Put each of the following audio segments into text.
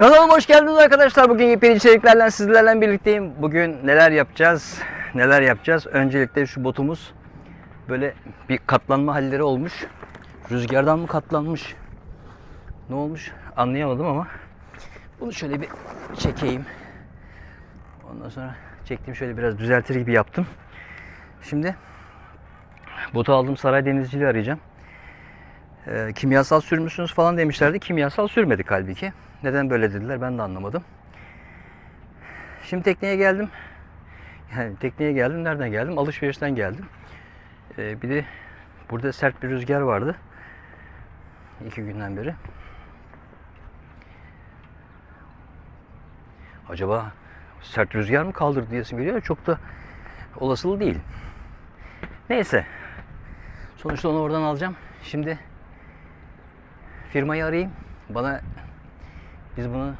Kanalıma hoş geldiniz arkadaşlar. Bugün yepyeni içeriklerle sizlerle birlikteyim. Bugün neler yapacağız? Neler yapacağız? Öncelikle şu botumuz böyle bir katlanma halleri olmuş. Rüzgardan mı katlanmış? Ne olmuş? Anlayamadım ama bunu şöyle bir çekeyim. Ondan sonra çektim şöyle biraz düzeltir gibi yaptım. Şimdi botu aldım Saray Denizciliği arayacağım. Ee, kimyasal sürmüşsünüz falan demişlerdi. Kimyasal sürmedik halbuki. Neden böyle dediler ben de anlamadım. Şimdi tekneye geldim. Yani tekneye geldim. Nereden geldim? Alışverişten geldim. Ee, bir de burada sert bir rüzgar vardı. İki günden beri. Acaba sert rüzgar mı kaldırdı diyesim geliyor. Çok da olasılığı değil. Neyse. Sonuçta onu oradan alacağım. Şimdi firmayı arayayım. Bana biz bunu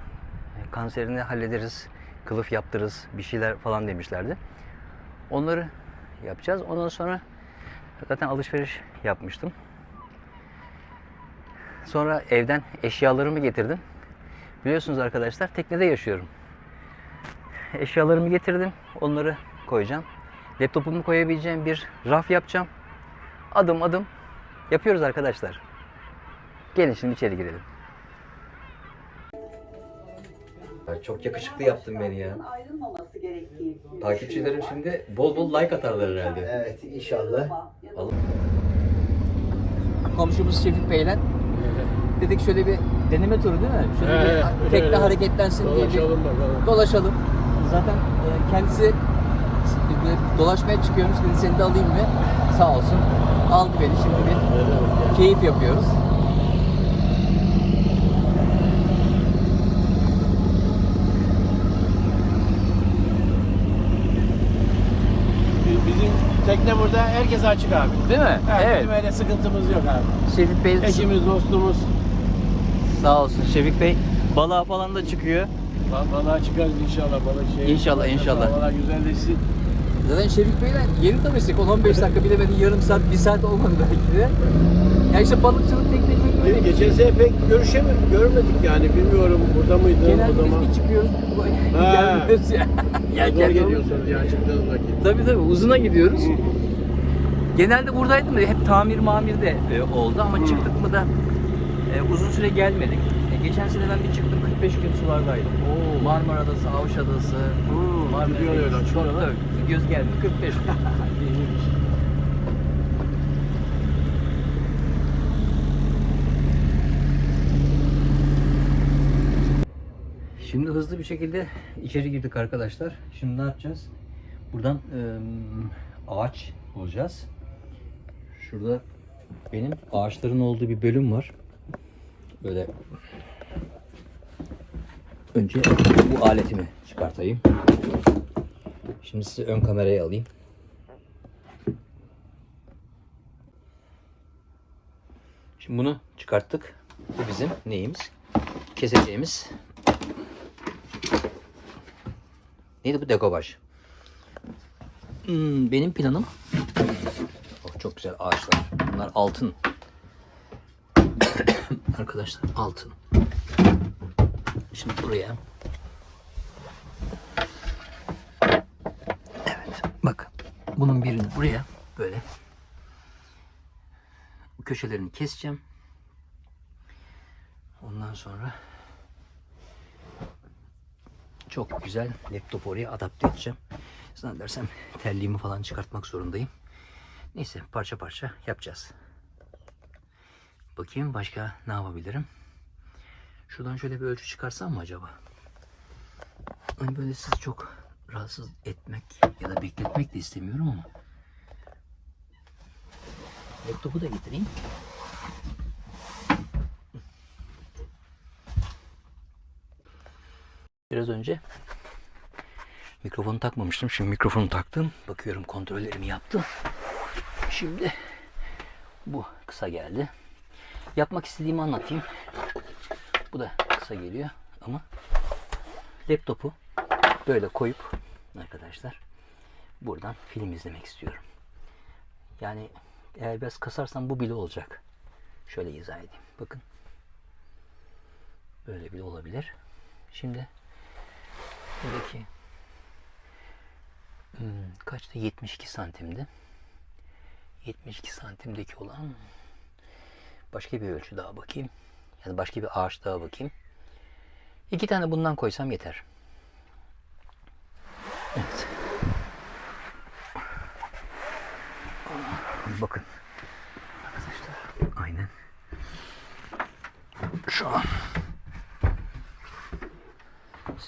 kanserini hallederiz, kılıf yaptırırız, bir şeyler falan demişlerdi. Onları yapacağız. Ondan sonra zaten alışveriş yapmıştım. Sonra evden eşyalarımı getirdim. Biliyorsunuz arkadaşlar teknede yaşıyorum. Eşyalarımı getirdim. Onları koyacağım. Laptopumu koyabileceğim bir raf yapacağım. Adım adım yapıyoruz arkadaşlar. Gelin şimdi içeri girelim. Çok yakışıklı yaptın beni ya. ayrılmaması gerektiği. Takipçilerim şimdi bol bol like atarlar herhalde. Evet inşallah. Komşumuz Şefik Bey'le dedik şöyle bir deneme turu değil mi? Şöyle Evet, bir tekne evet. hareketlensin diye bir Dolaşalım bakalım. dolaşalım. Zaten e, kendisi dolaşmaya çıkıyormuş dedi seni de alayım mı? Sağ olsun. Aldı beni şimdi bir keyif yapıyoruz. Bizim tekne burada herkese açık abi. Değil mi? Ha, evet. Bizim öyle sıkıntımız yok abi. Şefik Bey Eşimiz, dostumuz. sağ olsun. Şefik Bey balığa falan da çıkıyor. Ba- Balığa çıkarız inşallah balık şey. İnşallah, inşallah. Havalar güzelleşsin. Zaten Şefik Bey'le yeni tanıştık. 10-15 dakika bilemedin yarım saat, bir saat olmadı belki de. Ya işte balıkçılık teknecilik Ge- böyle. Geçen sene pek görüşemedik, görmedik yani. Bilmiyorum burada mıydı o Genelde zaman. biz bir çıkıyoruz. Ha. Gelmiyoruz ya. Gel- geliyorsunuz ya çıktığınız vakit. Tabii tabii uzuna gidiyoruz. Genelde buradaydım da hep tamir mamir de e, oldu ama çıktık mı da e, uzun süre gelmedik. E, geçen sene ben bir çıktım 45 gün sulardaydım. Oo, Marmara Adası, Avş Adası, Marmara gidiyor öyle, açılıyor lan. tabii. Gidiyoruz geldik 45 gün. Şimdi hızlı bir şekilde içeri girdik arkadaşlar. Şimdi ne yapacağız? Buradan ağaç bulacağız. Şurada benim ağaçların olduğu bir bölüm var. Böyle önce bu aletimi çıkartayım. Şimdi size ön kamerayı alayım. Şimdi bunu çıkarttık. Bu bizim neyimiz? Keseceğimiz Neydi bu dekobaj? Hmm, benim planım oh, çok güzel ağaçlar. Bunlar altın. Arkadaşlar altın. Şimdi buraya Evet bak bunun birini buraya böyle bu köşelerini keseceğim. Ondan sonra çok güzel laptop oraya adapte edeceğim. Zannedersem terliğimi falan çıkartmak zorundayım. Neyse parça parça yapacağız. Bakayım başka ne yapabilirim. Şuradan şöyle bir ölçü çıkarsam mı acaba? Hani böyle sizi çok rahatsız etmek ya da bekletmek de istemiyorum ama. Laptopu da getireyim. Biraz önce mikrofonu takmamıştım. Şimdi mikrofonu taktım. Bakıyorum kontrollerimi yaptım. Şimdi bu kısa geldi. Yapmak istediğimi anlatayım. Bu da kısa geliyor ama laptopu böyle koyup arkadaşlar buradan film izlemek istiyorum. Yani eğer biraz kasarsam bu bile olacak. Şöyle izah edeyim. Bakın. Böyle bile olabilir. Şimdi buradaki hmm, kaçtı? 72 santimdi. 72 santimdeki olan başka bir ölçü daha bakayım. Yani başka bir ağaç daha bakayım. İki tane bundan koysam yeter. Evet. Bakın. Arkadaşlar. Aynen. Şu an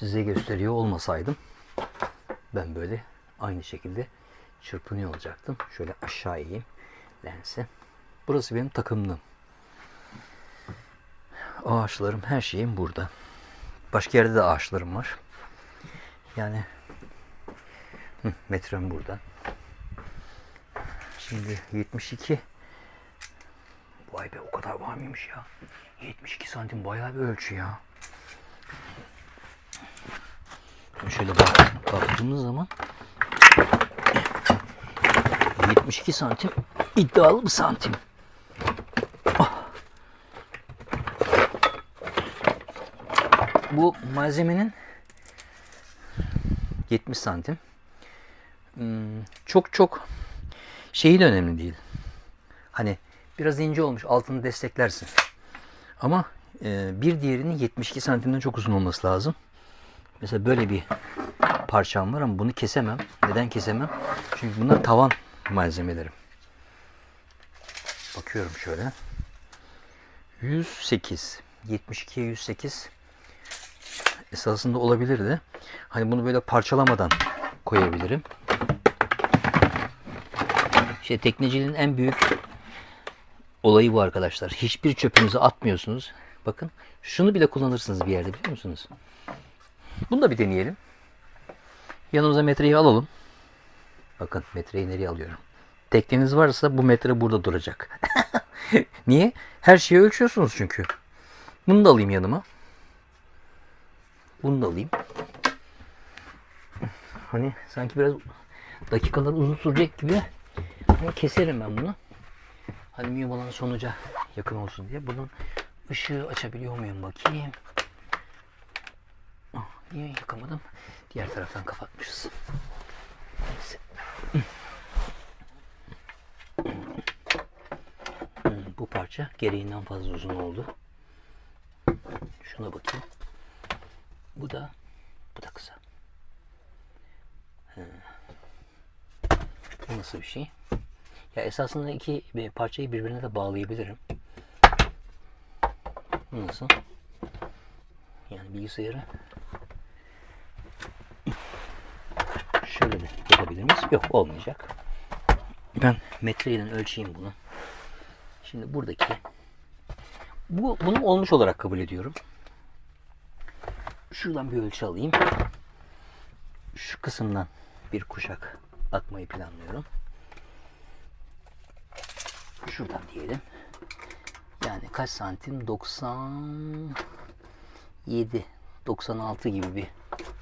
size gösteriyor olmasaydım ben böyle aynı şekilde çırpınıyor olacaktım. Şöyle aşağı eğeyim lense. Burası benim takımlığım. Ağaçlarım, her şeyim burada. Başka yerde de ağaçlarım var. Yani hı, metrem burada. Şimdi 72 Vay be o kadar var mıymış ya? 72 santim bayağı bir ölçü ya. Şöyle bak, baktığımız zaman 72 santim iddialı bir santim. Ah. Bu malzemenin 70 santim. Hmm, çok çok şeyi de önemli değil. Hani biraz ince olmuş altını desteklersin. Ama e, bir diğerinin 72 santimden çok uzun olması lazım. Mesela böyle bir parçam var ama bunu kesemem. Neden kesemem? Çünkü bunlar tavan malzemelerim. Bakıyorum şöyle. 108. 72'ye 108 esasında olabilirdi. Hani bunu böyle parçalamadan koyabilirim. İşte tekneciliğin en büyük olayı bu arkadaşlar. Hiçbir çöpünüzü atmıyorsunuz. Bakın şunu bile kullanırsınız bir yerde biliyor musunuz? Bunu da bir deneyelim. Yanımıza metreyi alalım. Bakın metreyi nereye alıyorum? Tekneniz varsa bu metre burada duracak. Niye? Her şeyi ölçüyorsunuz çünkü. Bunu da alayım yanıma. Bunu da alayım. Hani sanki biraz dakikalar uzun sürecek gibi. Ama keserim ben bunu. Hani mühim olan sonuca yakın olsun diye. Bunun ışığı açabiliyor muyum bakayım. Niye yakamadım? Diğer taraftan kapatmışız. Neyse. Hmm, Bu parça gereğinden fazla uzun oldu. Şuna bakayım. Bu da bu da kısa. He. Bu nasıl bir şey? Ya esasında iki parçayı birbirine de bağlayabilirim. Bu nasıl? Yani bilgisayarı şöyle de yapabilir miyiz? Yok olmayacak. Ben metreyle ölçeyim bunu. Şimdi buradaki bu bunu olmuş olarak kabul ediyorum. Şuradan bir ölçü alayım. Şu kısımdan bir kuşak atmayı planlıyorum. Şuradan diyelim. Yani kaç santim? 97 96 gibi bir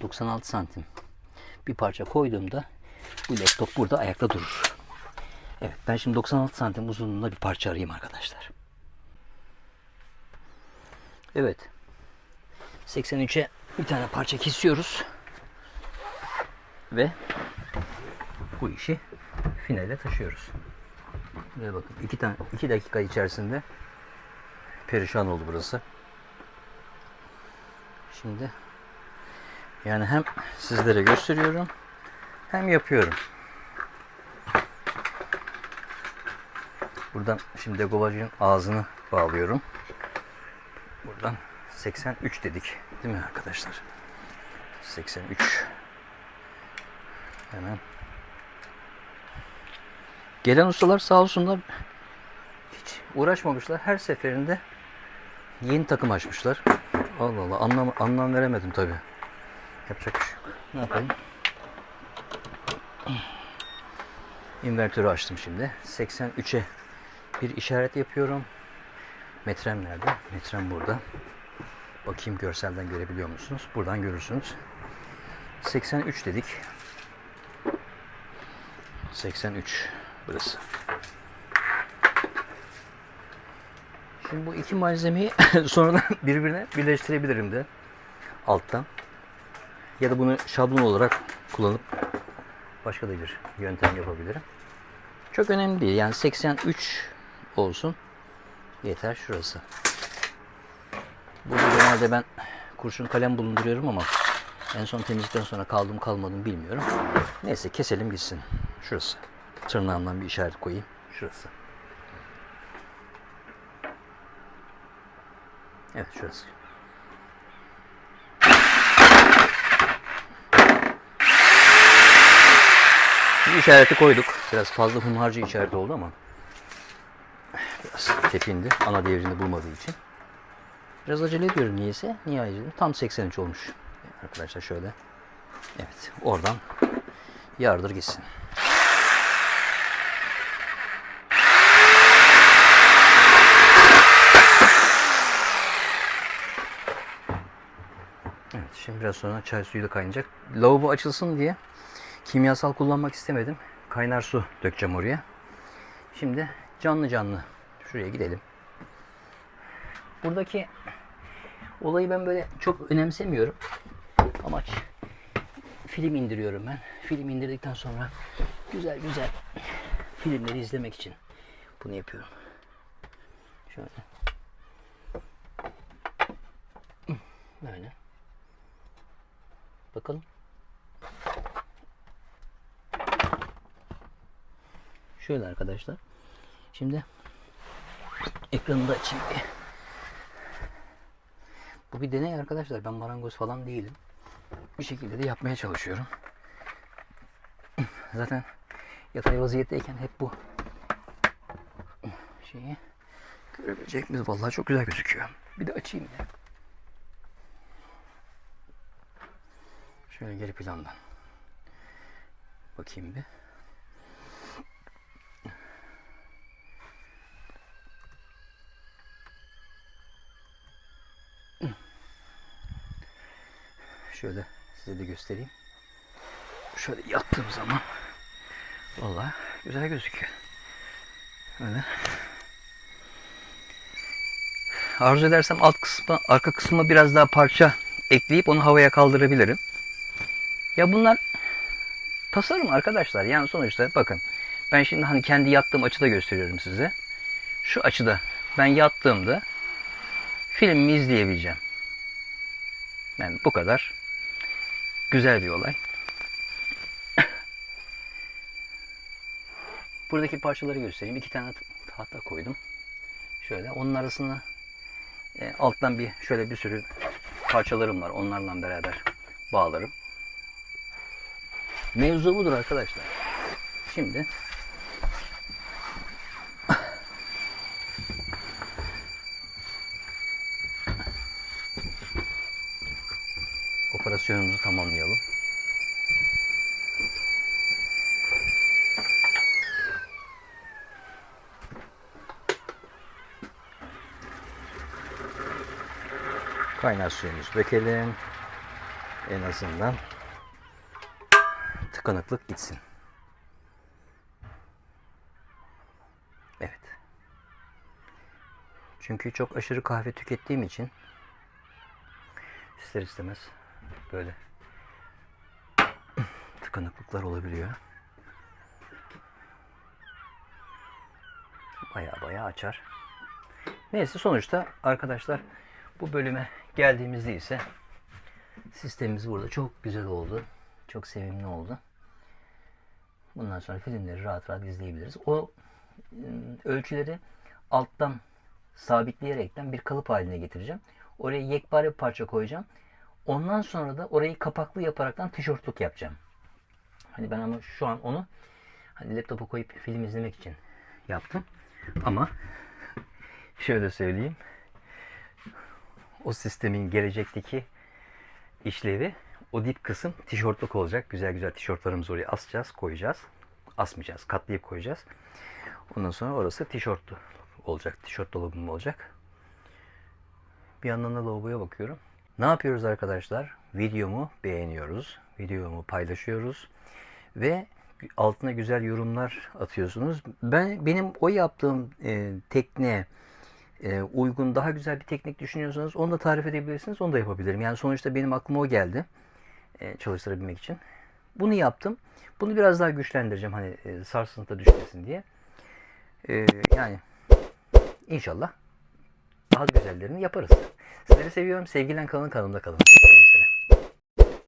96 santim bir parça koyduğumda bu laptop burada ayakta durur. Evet ben şimdi 96 santim uzunluğunda bir parça arayayım arkadaşlar. Evet. 83'e bir tane parça kesiyoruz. Ve bu işi finale taşıyoruz. Ve bakın iki tane iki dakika içerisinde perişan oldu burası. Şimdi yani hem sizlere gösteriyorum hem yapıyorum. Buradan şimdi degolajın ağzını bağlıyorum. Buradan 83 dedik. Değil mi arkadaşlar? 83. Hemen. Gelen ustalar sağ olsunlar hiç uğraşmamışlar. Her seferinde yeni takım açmışlar. Allah Allah anlam, anlam veremedim tabi. Yapacak bir şey yok. Ne yapayım? İnvertörü açtım şimdi. 83'e bir işaret yapıyorum. Metrem nerede? Metrem burada. Bakayım görselden görebiliyor musunuz? Buradan görürsünüz. 83 dedik. 83 burası. Şimdi bu iki malzemeyi sonradan birbirine birleştirebilirim de. alttan. Ya da bunu şablon olarak kullanıp başka da bir yöntem yapabilirim. Çok önemli değil. Yani 83 olsun. Yeter şurası. Burada genelde ben kurşun kalem bulunduruyorum ama en son temizlikten sonra kaldım kalmadım bilmiyorum. Neyse keselim gitsin. Şurası. Tırnağımdan bir işaret koyayım. Şurası. Evet şurası. İşareti koyduk. Biraz fazla hunharca işareti oldu ama biraz tepindi. Ana devrini bulmadığı için. Biraz acele ediyorum niyeyse. Niye acele? Tam 83 olmuş. Arkadaşlar şöyle. Evet. Oradan yardır gitsin. Evet. Şimdi biraz sonra çay suyu da kaynayacak. Lavabo açılsın diye kimyasal kullanmak istemedim. Kaynar su dökeceğim oraya. Şimdi canlı canlı şuraya gidelim. Buradaki olayı ben böyle çok önemsemiyorum. Amaç film indiriyorum ben. Film indirdikten sonra güzel güzel filmleri izlemek için bunu yapıyorum. Şöyle. Böyle. Bakalım. Şöyle arkadaşlar. Şimdi ekranı da açayım. Bu bir deney arkadaşlar. Ben marangoz falan değilim. Bir şekilde de yapmaya çalışıyorum. Zaten yatay vaziyetteyken hep bu şeyi görebilecek miyiz? Vallahi çok güzel gözüküyor. Bir de açayım ya. Şöyle geri plandan. Bakayım bir. Şöyle size de göstereyim. Şöyle yattığım zaman vallahi güzel gözüküyor. Öyle. Arzu edersem alt kısmı, arka kısmına biraz daha parça ekleyip onu havaya kaldırabilirim. Ya bunlar tasarım arkadaşlar. Yani sonuçta bakın ben şimdi hani kendi yattığım açıda gösteriyorum size. Şu açıda ben yattığımda filmimi izleyebileceğim. Yani bu kadar güzel bir olay. Buradaki parçaları göstereyim. İki tane tahta koydum. Şöyle onun arasına e, alttan bir şöyle bir sürü parçalarım var. Onlarla beraber bağlarım. Mevzu budur arkadaşlar. Şimdi operasyonumuzu tamamlayalım. Kaynar suyumuzu dökelim. En azından tıkanıklık gitsin. Evet. Çünkü çok aşırı kahve tükettiğim için ister istemez böyle tıkanıklıklar olabiliyor. Baya baya açar. Neyse sonuçta arkadaşlar bu bölüme geldiğimizde ise sistemimiz burada çok güzel oldu. Çok sevimli oldu. Bundan sonra filmleri rahat rahat izleyebiliriz. O ıı, ölçüleri alttan sabitleyerekten bir kalıp haline getireceğim. Oraya yekpare bir parça koyacağım. Ondan sonra da orayı kapaklı yaparaktan tişörtlük yapacağım. Hani ben ama şu an onu hani laptopa koyup film izlemek için yaptım. Ama şöyle söyleyeyim. O sistemin gelecekteki işlevi o dip kısım tişörtlük olacak. Güzel güzel tişörtlerimizi oraya asacağız, koyacağız. Asmayacağız, katlayıp koyacağız. Ondan sonra orası tişörtlü olacak. Tişört dolabım olacak. Bir yandan da lavaboya bakıyorum. Ne yapıyoruz arkadaşlar? Videomu beğeniyoruz. Videomu paylaşıyoruz. Ve altına güzel yorumlar atıyorsunuz. Ben benim o yaptığım e, tekne e, uygun, daha güzel bir teknik düşünüyorsanız onu da tarif edebilirsiniz. Onu da yapabilirim. Yani sonuçta benim aklıma o geldi. e, çalıştırabilmek için. Bunu yaptım. Bunu biraz daha güçlendireceğim hani e, sarsıntı düşmesin diye. E, yani inşallah daha da güzellerini yaparız. Sizleri seviyorum. Sevgilen kalın kanalımda kalın.